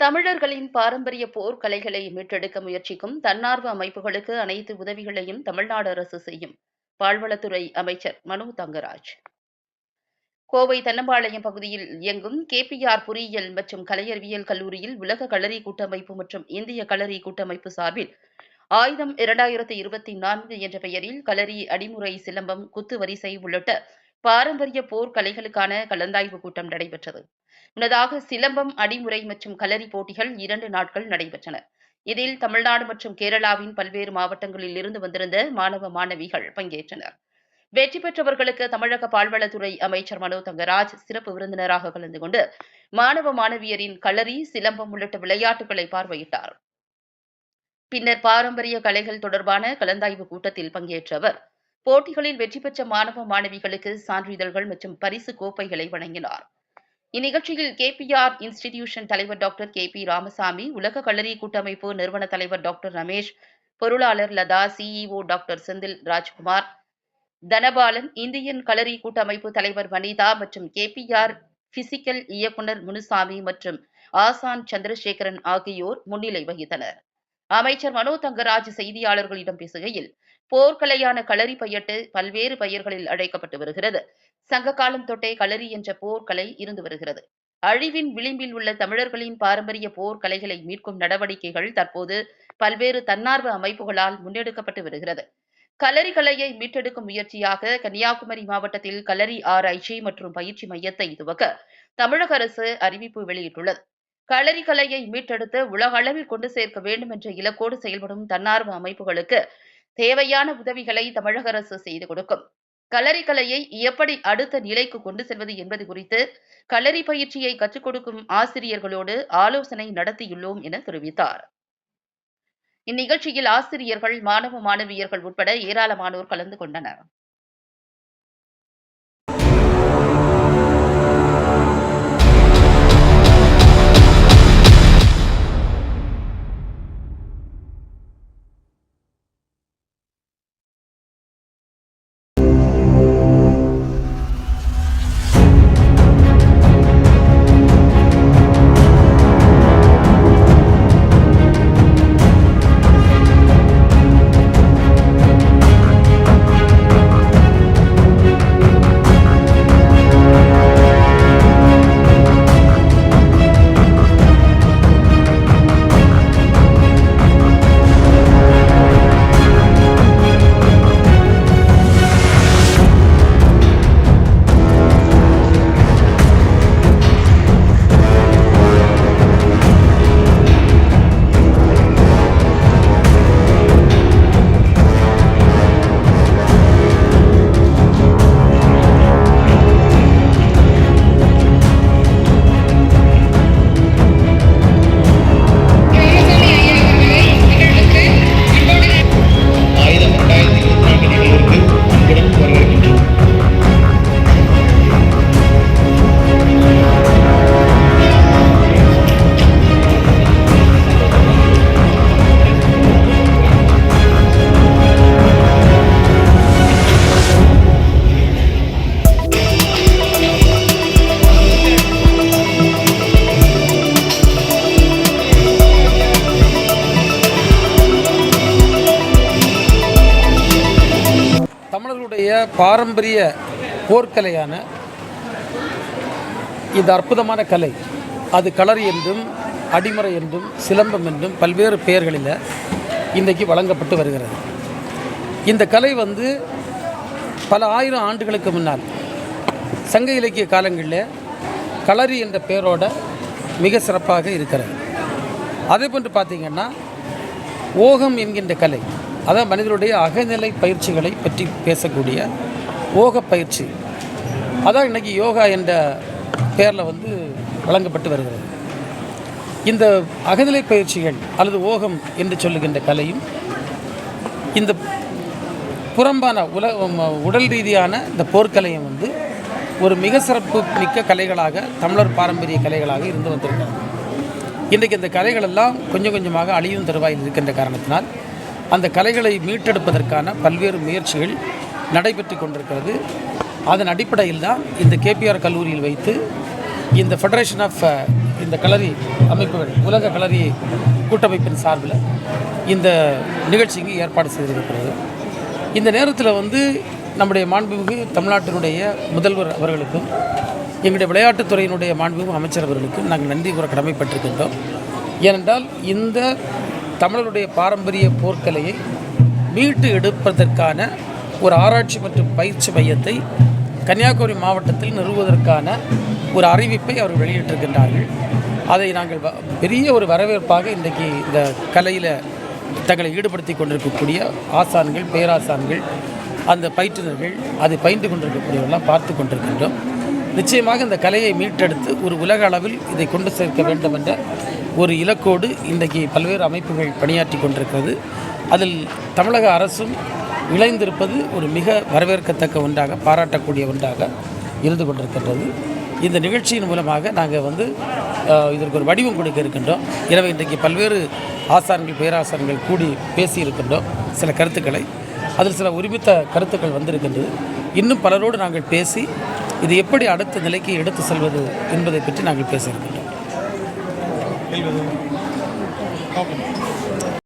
தமிழர்களின் பாரம்பரிய போர் கலைகளை மீட்டெடுக்க முயற்சிக்கும் தன்னார்வ அமைப்புகளுக்கு அனைத்து உதவிகளையும் தமிழ்நாடு அரசு செய்யும். பால்வளத்துறை அமைச்சர் மனு தங்கராஜ். கோவை தென்னம்பாளையம் பகுதியில் இயங்கும் கேபிஆர் பொறியியல் மற்றும் கலையறிவியல் கல்லூரியில் உலக களரி கூட்டமைப்பு மற்றும் இந்திய களரி கூட்டமைப்பு சார்பில் ஆயுதம் இரண்டாயிரத்தி இருபத்தி நான்கு என்ற பெயரில் களரி அடிமுறை சிலம்பம் குத்து வரிசை உள்ளிட்ட பாரம்பரிய போர் கலைகளுக்கான கலந்தாய்வு கூட்டம் நடைபெற்றது. முன்னதாக சிலம்பம் அடிமுறை மற்றும் கலரி போட்டிகள் இரண்டு நாட்கள் நடைபெற்றன. இதில் தமிழ்நாடு மற்றும் கேரளாவின் பல்வேறு மாவட்டங்களில் இருந்து வந்திருந்த மாணவ மாணவிகள் பங்கேற்றனர். வெற்றி பெற்றவர்களுக்கு தமிழக பால்வளத்துறை அமைச்சர் மனோ தங்கராஜ் சிறப்பு விருந்தினராக கலந்து கொண்டு மாணவ மாணவியரின் களரி சிலம்பம் உள்ளிட்ட விளையாட்டுகளை பார்வையிட்டார். பின்னர் பாரம்பரிய கலைகள் தொடர்பான கலந்தாய்வு கூட்டத்தில் பங்கேற்ற அவர் போட்டிகளில் வெற்றி பெற்ற மாணவ மாணவிகளுக்கு சான்றிதழ்கள் மற்றும் பரிசு கோப்பைகளை வழங்கினார். இந்நிகழ்ச்சியில் கேபிஆர் இன்ஸ்டிடியூஷன் தலைவர் டாக்டர் கே பி ராமசாமி உலக கல்லறி கூட்டமைப்பு நிறுவன தலைவர் டாக்டர் ரமேஷ் பொருளாளர் Latha CEO doctor Senthil Rajkumar Dhanapalan Indian கலரி கூட்டமைப்பு தலைவர் வனிதா மற்றும் கேபிஆர் பிசிக்கல் இயக்குனர் முனுசாமி மற்றும் ஆசான் சந்திரசேகரன் ஆகியோர் முன்னிலை வகித்தனர். அமைச்சர் மனோ தங்கராஜ் செய்தியாளர்களிடம் பேசுகையில் போர்க்கலையான களரி பையட்டு பல்வேறு பெயர்களில் அழைக்கப்பட்டு வருகிறது. சங்க காலம் தொட்டே களரி என்ற போர்க்கலை இருந்து வருகிறது. அழிவின் விளிம்பில் உள்ள தமிழர்களின் பாரம்பரிய போர்க்கலைகளை மீட்கும் நடவடிக்கைகள் தற்போது பல்வேறு தன்னார்வ அமைப்புகளால் முன்னெடுக்கப்பட்டு வருகிறது. களரி கலையை மீட்டெடுக்கும் முயற்சியாக கன்னியாகுமரி மாவட்டத்தில் களரி ஆராய்ச்சி மற்றும் பயிற்சி மையத்தை துவக்க தமிழக அரசு அறிவிப்பு வெளியிட்டுள்ளது. களரி கலையை மீட்டெடுத்து உலக அளவில் கொண்டு சேர்க்க வேண்டும் என்ற இலக்கோடு செயல்படும் தன்னார்வ அமைப்புகளுக்கு தேவையான உதவிகளை தமிழக அரசு செய்து கொடுக்கும். களரி கலையை எப்படி அடுத்த நிலைக்கு கொண்டு செல்வது என்பது குறித்து களரி பயிற்சியை கற்றுக் கொடுக்கும் ஆசிரியர்களோடு ஆலோசனை நடத்தியுள்ளோம் என தெரிவித்தார். இந்நிகழ்ச்சியில் ஆசிரியர்கள் மாணவ மாணவியர்கள் உட்பட ஏராளமானோர் கலந்து கொண்டனர். பாரம்பரிய போர்க்கலையான இந்த அற்புதமான கலை. அது களரி என்றும் அடிமுறை என்றும் சிலம்பம் என்றும் பல்வேறு பெயர்களில் இன்றைக்கு வழங்கப்பட்டு வருகிறது. இந்த கலை வந்து பல ஆயிரம் ஆண்டுகளுக்கு முன்னால் சங்க இலக்கிய காலங்களில் களரி என்ற பெயரோட மிக சிறப்பாக இருக்கிறது. அதே போன்று பார்த்திங்கன்னா ஓகம் என்கின்ற கலை அதான் மனிதனுடைய அகநிலை பயிற்சிகளை பற்றி பேசக்கூடிய ஓக பயிற்சி. அதான் இன்றைக்கி யோகா என்ற பெயரில் வந்து வழங்கப்பட்டு வருகிறது. இந்த அகநிலை பயிற்சிகள் அல்லது ஓகம் என்று சொல்லுகின்ற கலையும் இந்த புறம்பான உல உடல் ரீதியான இந்த போர்க்கலையும் வந்து ஒரு மிக சிறப்பு மிக்க கலைகளாக தமிழர் பாரம்பரிய கலைகளாக இருந்து வந்திருக்கிறது. இன்றைக்கு இந்த கலைகளெல்லாம் கொஞ்சம் கொஞ்சமாக அழியும் தருவாயில் இருக்கின்ற காரணத்தினால் அந்த கலைகளை மீட்டெடுப்பதற்கான பல்வேறு முயற்சிகள் நடைபெற்று கொண்டிருக்கிறது. அதன் அடிப்படையில் தான் இந்த கேபிஆர் கல்லூரியில் வைத்து இந்த ஃபெடரேஷன் ஆஃப் இந்த களரி அமைப்புகள் உலக களரி கூட்டமைப்பின் சார்பில் இந்த நிகழ்ச்சிக்கு ஏற்பாடு செய்திருக்கிறது. இந்த நேரத்தில் வந்து நம்முடைய மாண்புமிகு தமிழ்நாட்டினுடைய முதல்வர் அவர்களுக்கும் எங்களுடைய விளையாட்டுத்துறையினுடைய மாண்புமிகு அமைச்சர் அவர்களுக்கும் நாங்கள் நன்றி கூற கடமைப்பட்டிருக்கின்றோம். ஏனென்றால் இந்த தமிழருடைய பாரம்பரிய போர்க்கலையை மீட்டு எடுப்பதற்கான ஒரு ஆராய்ச்சி மற்றும் பயிற்சி மையத்தை கன்னியாகுமரி மாவட்டத்தில் நிறுவுவதற்கான ஒரு அறிவிப்பை அவர் வெளியிட்டிருக்கின்றார்கள். அதை நாங்கள் வ- பெரிய ஒரு வரவேற்பாக இன்றைக்கு இந்த கலையில் தங்களை ஈடுபடுத்தி கொண்டிருக்கக்கூடிய ஆசான்கள் பேராசான்கள் அந்த பயிற்றுனர்கள் அதை பயின்று கொண்டிருக்கக்கூடியவர்களாம் பார்த்து கொண்டிருக்கின்றோம். நிச்சயமாக இந்த கலையை மீட்டெடுத்து ஒரு உலக அளவில் இதை கொண்டு சேர்க்க வேண்டும் என்ற ஒரு இலக்கோடு இன்றைக்கு பல்வேறு அமைப்புகள் பணியாற்றி கொண்டிருக்கிறது. அதில் தமிழக அரசும் இணைந்திருப்பது ஒரு மிக வரவேற்கத்தக்க ஒன்றாக பாராட்டக்கூடிய ஒன்றாக இருந்து கொண்டிருக்கின்றது. இந்த நிகழ்ச்சியின் மூலமாக நாங்கள் வந்து இதற்கு ஒரு வடிவம் கொடுக்க இருக்கின்றோம். எனவே இன்றைக்கு பல்வேறு ஆசாரங்கள் பேராசாரங்கள் கூடி பேசி இருக்கின்றோம் சில கருத்துக்களை. அதில் சில உரிமித்த கருத்துக்கள் வந்திருக்கின்றது. இன்னும் பலரோடு நாங்கள் பேசி இது எப்படி அடுத்த நிலைக்கு எடுத்து செல்வது என்பதை பற்றி நாங்கள் பேசியிருக்கின்றோம்.